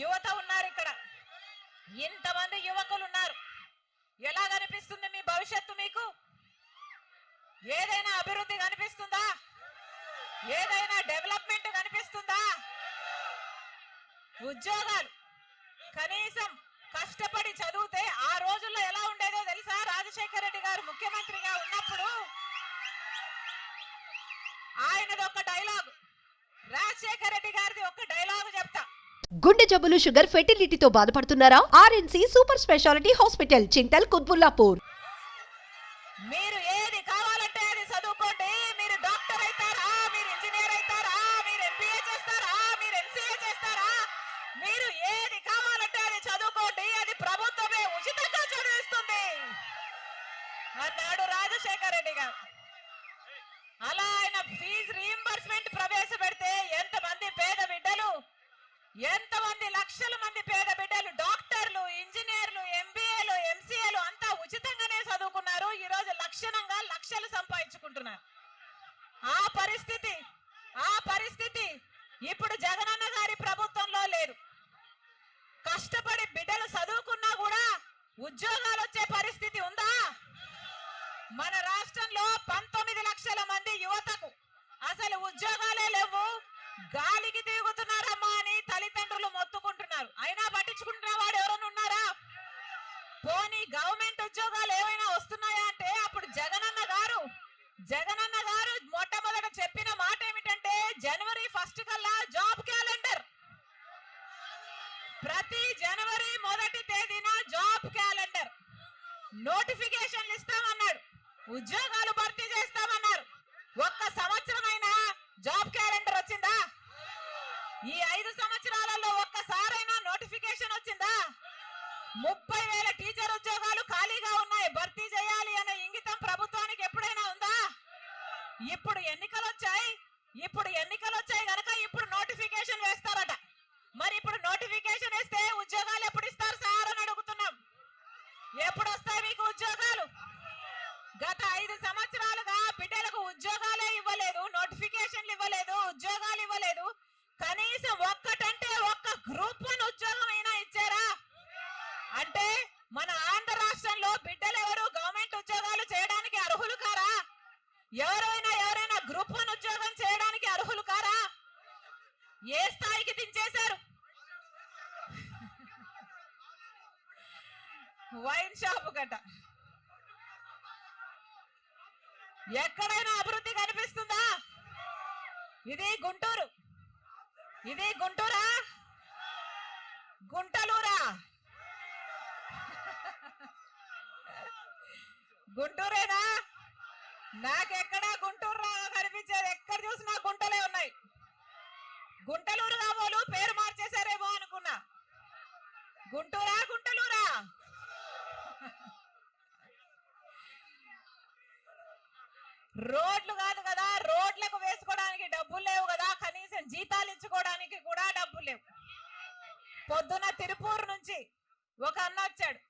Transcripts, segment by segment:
యువత ఉన్నారు ఇక్కడ. ఇంతమంది యువకులు ఉన్నారు ఎలా కనిపిస్తుంది మీ భవిష్యత్తు మీకు? ఏదైనా అభివృద్ధి కనిపిస్తుందా? ఏదైనా డెవలప్మెంట్ కనిపిస్తుందా? ఉద్యోగాలు కనీసం కష్టపడి చదివితే ఆ రోజుల్లో ఎలా ఉండేదో తెలుసా? రాజశేఖర రెడ్డి గారు ముఖ్యమంత్రిగా ఉన్నప్పుడు ఆయనది ఒక డైలాగ్ రాజశేఖర రెడ్డి గారిది ఒక డైలాగ్ చెప్తా గుండె జబ్బులు షుగర్ ఫెర్టిలిటీతో బాధపడుతున్నారా? RNC super speciality hospital Chintal Quthbullapur. మీరు ఏది కావాలంటే అది చదువుకోండి. మీరు డాక్టర్ అవుతారా? మీరు ఇంజనీర్ అవుతారా? మీరు ఎంబీఏ చేస్తారా? మీరు ఎంసీఏ చేస్తారా? మీరు ఏది కావాలంటే అది చదువుకోండి. అది ప్రభుత్వమే ఉచితంగా చదివిస్తుంది. అన్నాడు రాజశేఖర్ రెడ్డి గారు. అలా ఆయన ఫీజు రీయింబర్స్మెంట్ ప్రవేశపెడితే ఎంతమంది ఎంతమంది లక్షల మంది పేద బిడ్డలు డాక్టర్లు ఇంజనీర్లు ఎంబీఏలు ఎంసీఏలు అంతా ఉచితంగానే చదువుకున్నారు. ఈ రోజు లక్షణంగా లక్షలు సంపాదించుకుంటున్నారు. ఆ పరిస్థితి ఆ పరిస్థితి ఇప్పుడు జగనన్న గారి ప్రభుత్వంలో లేదు. కష్టపడి బిడ్డలు చదువుకున్నా కూడా ఉద్యోగాలు వచ్చే పరిస్థితి ఉందా? మన రాష్ట్రంలో పంతొమ్మిది లక్షల మంది యువతకు అసలు ఉద్యోగాలే లేవు. గాలికి దిగుతున్నారమ్మా అని తల్లిదండ్రులు మొత్తుకుంటున్నారు. అయినా పట్టించుకుంటున్న వాడు ఎవరైనా ఉన్నారా? పోనీ గవర్నమెంట్ ఉద్యోగాలు ఏమైనా వస్తున్నాయా అంటే అప్పుడు జగనన్న గారు జగనన్న గారు మొట్టమొదట చెప్పిన మాట ఏమిటంటే జనవరి ఫస్ట్ కల్లా జాబ్ క్యాలెండర్ ప్రతి జనవరి మొదటి తేదీన జాబ్ క్యాలెండర్ నోటిఫికేషన్లు ఇస్తామన్నాడు. ఉద్యోగాలు భర్తీ చేస్తామన్నారు ఉద్యోగాలు ఇవ్వలేదు. కనీసం ఒక్కటంటే ఒక్క గ్రూప్ వన్ ఉద్యోగం అయినా ఇచ్చారా? అంటే మన ఆంధ్ర రాష్ట్రంలో బిడ్డలు ఎవరు గవర్నమెంట్ ఉద్యోగాలు చేయడానికి అర్హులు కారా? ఎవరైనా ఎవరైనా గ్రూప్ వన్ ఉద్యోగం చేయడానికి అర్హులు కారా? ఏ స్థాయికి దించేశారు? వైన్ షాప్ గట ఎక్కడైనా అభివృద్ధి కనిపిస్తుందా? ఇది గుంటూరు. ఇది గుంటూరా? గుంటలూరా? గుంటూరేనా? నాకెక్కడా గుంటూరు రా కనిపించేది ఎక్కడ చూసినా గుంటలే ఉన్నాయి. గుంటలూరు కాబోలు పేరు మార్చేశారేమో అనుకున్నా. గుంటూరా గుంటలూరా? రోడ్లు కాదు డబ్బులు లేవు కదా కనీసం జీతాలు ఇచ్చుకోవడానికి కూడా డబ్బులు లేవు పొద్దున తిరుపూరు నుంచి ఒక అన్న వచ్చాడు.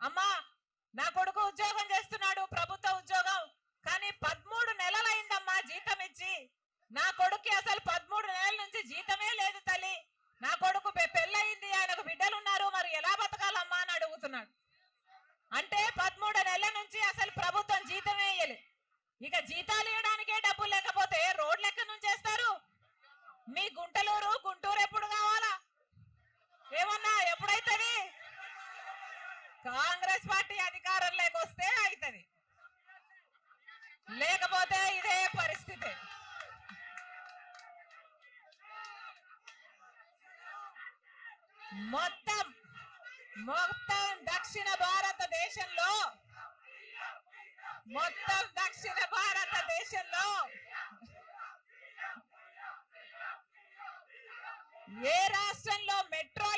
అమ్మా నా కొడుకు ఉద్యోగం చేస్తున్నాడు ప్రభుత్వ ఉద్యోగం. కానీ పదమూడు నెలలైందమ్మా జీతం ఇచ్చి నా కొడుక్కి అసలు పదమూడు నెలల నుంచి జీతమే లేదు తల్లి నా కొడుకు పె- పెళ్ళయింది ఆయనకు బిడ్డలు ఉన్నారు మరి ఎలా బతకాలమ్మా అని అడుగుతున్నాడు అంటే పదమూడు నెలల నుంచి అసలు ప్రభుత్వం జీతమే ఇయ్యలేదు ఇక జీతాలు ఇవ్వడానికే డబ్బులు లేకపోతే రోడ్లు ఎక్కడి నుంచి వేస్తారు మీ గుంటలూరు గుంటూరు ఎప్పుడు కావాలా ఏమన్నా ఎప్పుడైతుంది కాంగ్రెస్ పార్టీ అధికారంలోకి వస్తే అవుతుంది లేకపోతే ఇదే పరిస్థితి. మొత్తం మొత్తం దక్షిణ భారతదేశంలో మొత్తం దక్షిణ భారతదేశంలో ఏ రాష్ట్రంలో మెట్రో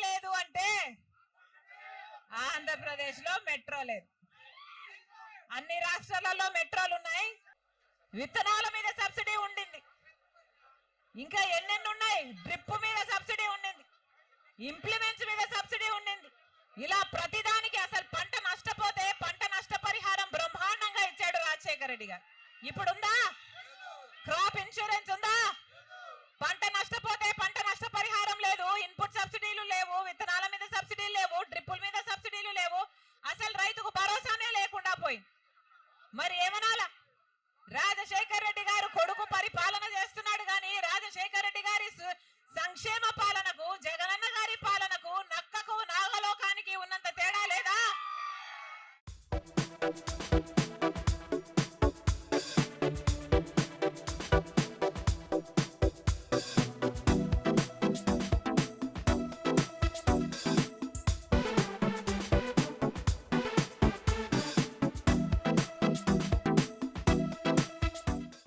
ఆంధ్రప్రదేశ్లో మెట్రో లేదు. అన్ని రాష్ట్రాలలో మెట్రోలు ఉన్నాయి. విత్తనాల మీద సబ్సిడీ ఉండింది. ఇంకా ఎన్నెన్ని ఉన్నాయి డ్రిప్ మీద సబ్సిడీ ఉండింది. ఇంప్లిమెంట్స్ మీద సబ్సిడీ ఉండింది. ఇలా ప్రతిదానికి అసలు పంట నష్టపోతే పంట నష్టపరిహారం బ్రహ్మాండంగా ఇచ్చాడు రాజశేఖర రెడ్డి గారు. ఇప్పుడుందా? క్రాప్ ఇన్సూరెన్స్ ఉందా? రాజశేఖర్ రెడ్డి గారు కొడుకు పరిపాలన చేస్తున్నాడు గాని రాజశేఖర్ రెడ్డి గారి సంక్షేమ పాలనకు జగనన్న గారి పాలనకు నక్కకు నాగలోకానికి ఉన్నంత